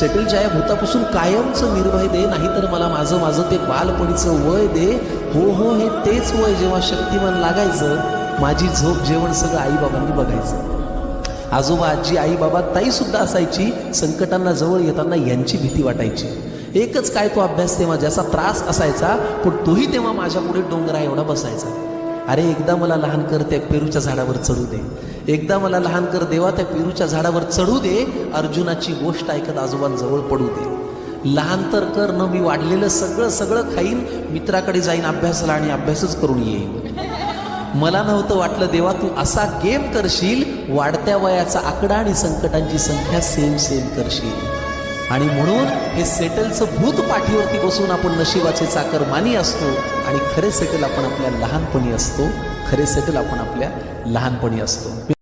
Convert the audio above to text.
सेटलच्या या भूतापासून कायमचं निर्भय दे नाहीतर मला माझं माझं ते बालपणीचं वय दे. हो हो हे तेच वय जेव्हा शक्तिमान लागायचं माझी झोप जेवण सगळं आईबाबांनी बघायचं. आजोबा आजी आई बाबा ताई सुद्धा असायची संकटांना जवळ येताना यांची भीती वाटायची. एकच काय तो अभ्यास तेव्हा ज्याचा त्रास असायचा पण तोही तेव्हा माझ्या पुढे डोंगरा एवढा बसायचा. अरे एकदा मला लहान कर त्या पेरूच्या झाडावर चढू दे. एकदा मला लहान कर देवा त्या पेरूच्या झाडावर चढू दे. अर्जुनाची गोष्ट ऐकत आजोबांजवळ पडू दे. लहान तर कर न मी वाढलेलं सगळं सगळं खाईन मित्राकडे जाईन अभ्यासाला आणि अभ्यासच करून येईन. मला नव्हतं वाटलं देवा तू असा गेम करशील वाढत्या वयाचा आकडा आणि संकटांची संख्या सेम सेम करशील. आणि म्हणून हे सेटलचं भूत पाठीवरती बसून आपण नशिबाचे चाकर मानी असतो आणि खरे सेटल आपण आपल्या लहानपणी असतो खरे सेटल आपण आपल्या लहानपणी असतो.